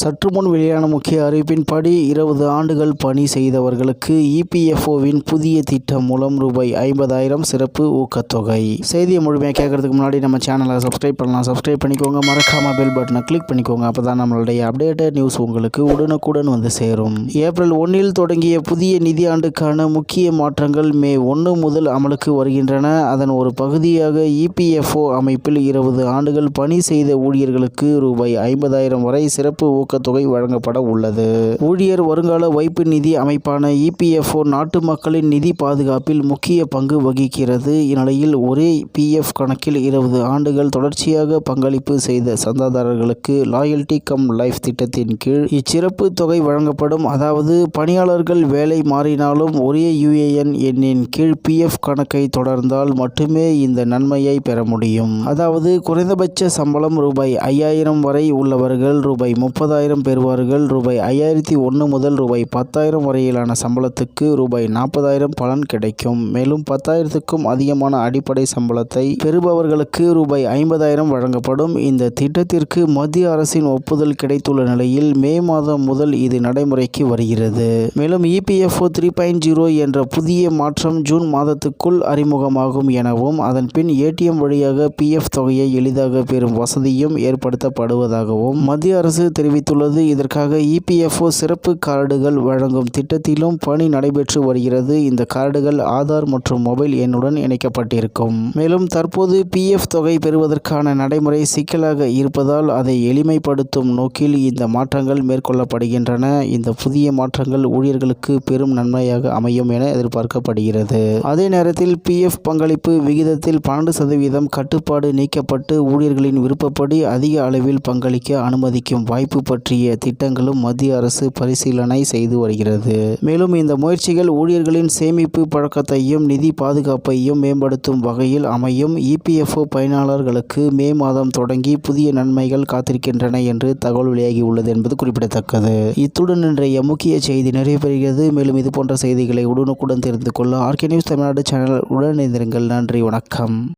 சற்று முன் வெளியான முக்கிய அறிவிப்பின்படி இருபது ஆண்டுகள் பணி செய்தவர்களுக்கு இபிஎஃப்ஓவின் புதிய திட்டம் மூலம் ரூபாய் ஐம்பதாயிரம் சிறப்பு ஊக்கத்தொகை. செய்தியை முழுமையாக கேட்கறதுக்கு முன்னாடி நம்ம சேனலை சப்ஸ்கிரைப் பண்ணலாம். சப்ஸ்கிரைப் பண்ணிக்கோங்க. மறக்காம பெல் பட்டனை கிளிக் பண்ணிக்கோங்க. அப்போ தான் நம்மளுடைய அப்டேட்டட் நியூஸ் உங்களுக்கு உடனுக்குடன் வந்து சேரும். ஏப்ரல் ஒன்றில் தொடங்கிய புதிய நிதியாண்டுக்கான முக்கிய மாற்றங்கள் மே ஒன்று முதல் அமலுக்கு வருகின்றன. அதன் ஒரு பகுதியாக இபிஎஃப்ஓ அமைப்பில் இருபது ஆண்டுகள் பணி செய்த ஊழியர்களுக்கு ரூபாய் ஐம்பதாயிரம் வரை சிறப்பு ஊக்கத்தொகை வழங்கப்பட உள்ளது. ஊழியர் வருங்கால வைப்பு நிதி அமைப்பான இபிஎஃப்ஓ நாட்டு மக்களின் நிதி பாதுகாப்பில் முக்கிய பங்கு வகிக்கிறது. இந்நிலையில் ஒரே பிஎஃப் கணக்கில் இருபது ஆண்டுகள் தொடர்ச்சியாக பங்களிப்பு செய்த சந்தாதாரர்களுக்கு லாயல்டி கம் லைஃப் திட்டத்தின் கீழ் இச்சிறப்பு தொகை வழங்கப்படும். அதாவது பணியாளர்கள் வேலை மாறினாலும் ஒரே யுஏஎன் எண்ணின் கீழ் பிஎஃப் கணக்கை தொடர்ந்தால் மட்டுமே இந்த நன்மையை பெற முடியும். அதாவது குறைந்தபட்ச சம்பளம் ரூபாய் ஐயாயிரம் வரை உள்ளவர்கள் ரூபாய் முப்பதாயிரம் பெறுவார்கள். ரூபாய் ஐயாயிரத்தி ஒன்று முதல் ரூபாய் பத்தாயிரம் வரையிலான சம்பளத்துக்கு ரூபாய் நாற்பதாயிரம் பலன் கிடைக்கும். மேலும் பத்தாயிரத்துக்கும் அதிகமான அடிப்படை சம்பளத்தை பெறுபவர்களுக்கு ரூபாய் ஐம்பதாயிரம் வழங்கப்படும். இந்த திட்டத்திற்கு மத்திய அரசின் ஒப்புதல் கிடைத்துள்ள நிலையில் மே மாதம் முதல் இது நடைமுறைக்கு வருகிறது. மேலும் இபிஎஃப்ஓ த்ரீ பாயிண்ட் ஜீரோ என்ற புதிய மாற்றம் ஜூன் மாதத்துக்குள் அறிமுகமாகும் எனவும் அதன் பின் ஏடிஎம் வழியாக பிஎஃப் தொகையை எளிதாக பெறும் வசதியும் ஏற்படுத்தப்படுவதாகவும் மத்திய அரசு அறிவித்துள்ளது. இதற்காக இபிஎஃப்ஓ சிறப்பு கார்டுகள் வழங்கும் திட்டத்திலும் பணி நடைபெற்று வருகிறது. இந்த கார்டுகள் ஆதார் மற்றும் மொபைல் எண்ணுடன் இணைக்கப்பட்டிருக்கும். மேலும் தற்போது பிஎஃப் தொகை பெறுவதற்கான நடைமுறை சிக்கலாக இருப்பதால் அதை எளிமைப்படுத்தும் நோக்கில் இந்த மாற்றங்கள் மேற்கொள்ளப்படுகின்றன. இந்த புதிய மாற்றங்கள் ஊழியர்களுக்கு பெரும் நன்மையாக அமையும் என எதிர்பார்க்கப்படுகிறது. அதே நேரத்தில் பிஎஃப் பங்களிப்பு விகிதத்தில் பன்னெண்டு சதவீதம் கட்டுப்பாடு நீக்கப்பட்டு ஊழியர்களின் விருப்பப்படி அதிக அளவில் பங்களிக்க அனுமதிக்கும் வாய்ப்பு பற்றிய திட்டங்களும் மத்திய அரசு பரிசீலனை செய்து வருகிறது. மேலும் இந்த முயற்சிகள் ஊழியர்களின் சேமிப்பு பழக்கத்தையும் நிதி பாதுகாப்பையும் மேம்படுத்தும் வகையில் அமையும். இபிஎஃப்ஓ பயனாளர்களுக்கு மே மாதம் தொடங்கி புதிய நன்மைகள் காத்திருக்கின்றன என்று தகவல் வெளியாகியுள்ளது என்பது குறிப்பிடத்தக்கது. இத்துடன் இன்றைய முக்கிய செய்தி நிறைவு பெறுகிறது மேலும் இது போன்ற செய்திகளை உடனுக்குடன் தெரிந்து கொள்ள ஆர்கே நியூஸ் தமிழ்நாடு சேனல் உடன் நன்றி வணக்கம்.